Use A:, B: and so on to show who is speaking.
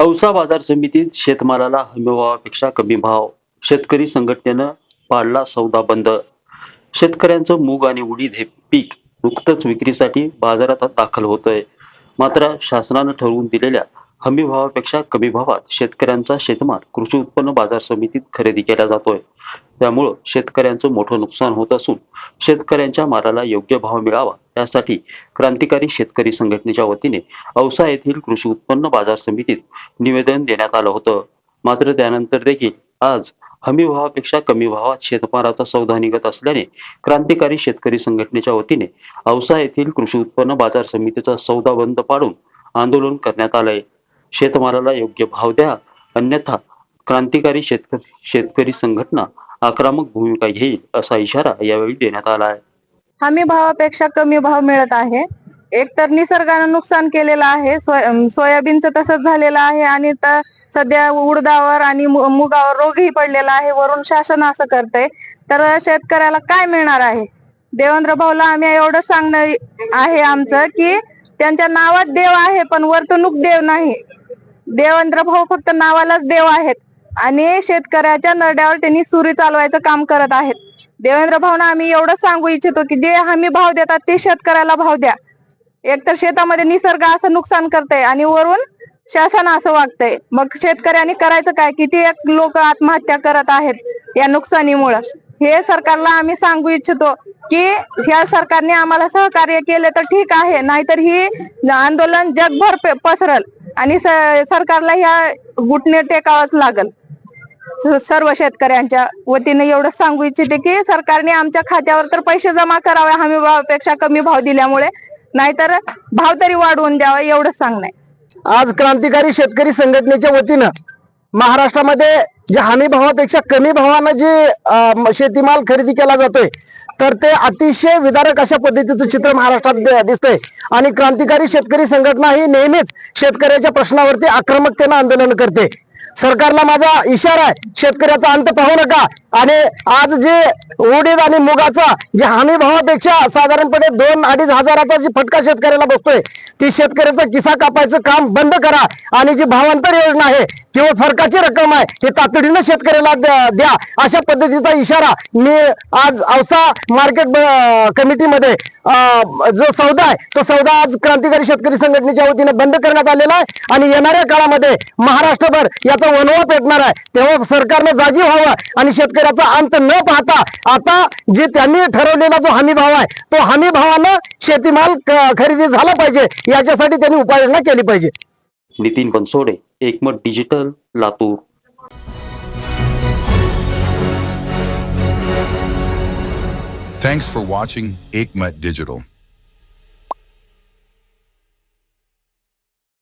A: औसा बाजार समितीत शेतमालाला हमीभावापेक्षा कमी भाव. शेतकरी संघटनेनं पाडला सौदा बंद. शेतकऱ्यांचं मूग आणि उडीद हे पीक नुकतंच विक्रीसाठी बाजारात दाखल होतंय. मात्र शासनानं ठरवून दिलेल्या हमी भावापेक्षा कमी भावात शेतकऱ्यांचा शेतमाल कृषी उत्पन्न बाजार समितीत खरेदी केला जातोय. त्यामुळं शेतकऱ्यांचं मोठं नुकसान होत असून शेतकऱ्यांच्या मालाला योग्य भाव मिळावा यासाठी क्रांतिकारी शेतकरी संघटनेच्या वतीने औसा येथील कृषी उत्पन्न बाजार समितीत निवेदन देण्यात आलं होतं. मात्र त्यानंतर देखील आज हमी भावापेक्षा कमी भावात शेतमालाचा सौदा निघत असल्याने क्रांतिकारी शेतकरी संघटनेच्या वतीने औसा येथील कृषी उत्पन्न बाजार समितीचा सौदा बंद पाडून आंदोलन करण्यात आलंय. शेतमालाला योग्य भाव द्या अन्यथा क्रांतिकारी शेतकरी शेतकरी संघटना आक्रमक भूमिका घेईल असा इशारा यावेळी देण्यात आला आहे.
B: हमी भावापेक्षा कमी भाव मिळत आहे. एक तर निसर्गानं नुकसान केलेलं आहे. सोयाबीनचं तसंच झालेलं आहे आणि सध्या उडदावर आणि मु- मुगावर रोगही पडलेला आहे. वरून शासन असं करतंय. तर शेतकऱ्याला काय मिळणार आहे? देवेंद्र भाऊला आम्ही एवढं सांगणं आहे आमचं की त्यांच्या नावात देव आहे पण वर्तणूक देव नाही. देवेंद्र भाऊ फक्त नावालाच देव आहेत. आणि शेतकऱ्याच्या नरड्यावर त्यांनी सुरी चालवायचं काम करत आहेत. देवेंद्र भाऊना आम्ही एवढं सांगू इच्छितो की जे हमी भाव देतात ते शेतकऱ्याला भाव द्या. एकतर शेतामध्ये निसर्ग असं नुकसान करतंय आणि वरून शासन असं वागतंय. मग शेतकऱ्यांनी करायचं काय? किती एक लोक आत्महत्या करत आहेत या नुकसानीमुळं. हे सरकारला आम्ही सांगू इच्छितो की ह्या सरकारने आम्हाला सहकार्य केले तर ठीक आहे नाहीतर ही आंदोलन जगभर पसरल आणि सरकारला ह्या गुटने टेकावंच लागल. सर्व शेतकऱ्यांच्या वतीने एवढं सांगू इच्छिते की सरकारने आमच्या खात्यावर तर पैसे जमा करावे हमी भावापेक्षा कमी भाव दिल्यामुळे. नाहीतर भाव तरी वाढवून द्यावा एवढं सांगणं
C: आज क्रांतिकारी शेतकरी संघटनेच्या वतीनं महाराष्ट्रामध्ये जे हमी भावापेक्षा कमी भावानं जे शेतीमाल खरेदी केला जातोय तर ते अतिशय विदारक अशा पद्धतीचं चित्र महाराष्ट्रात दिसतंय. आणि क्रांतिकारी शेतकरी संघटना ही नेहमीच शेतकऱ्याच्या प्रश्नावरती आक्रमकतेनं आंदोलन करते. सरकारला माझा इशारा आहे. शेतकऱ्याचा अंत पाहू नका. आणि आज जे उडीद आणि मुगाचा जे हमी भावापेक्षा साधारणपणे दोन अडीच हजाराचा जी फटका शेतकऱ्याला बसतोय ती शेतकऱ्याचा किसा कापायचं काम बंद करा आणि जी भावांतर योजना आहे किंवा फरकाची रक्कम आहे हे तातडीनं शेतकऱ्याला द्या- अशा पद्धतीचा इशारा मी आज औसा मार्केट कमिटीमध्ये अं, जो सौदा आहे तो सौदा आज क्रांतिकारी शेतकरी संघटनेच्या वतीने बंद करण्यात आलेला आहे आणि येणाऱ्या काळामध्ये महाराष्ट्रभर याचा वनवा पेटणार आहे. तेव्हा सरकारनं जागी व्हावं आणि शेतकरी शेतकऱ्याचा अंत न पाहता आता जे त्यांनी ठरवलेला जो हमी भाव आहे तो हमी भावानं शेतीमाल खरेदी झाला पाहिजे. याच्यासाठी त्यांनी उपाययोजना केली पाहिजे.
A: Nitin Bansode Ekmat digital Latur.
D: Thanks for watching Aikmat Digital.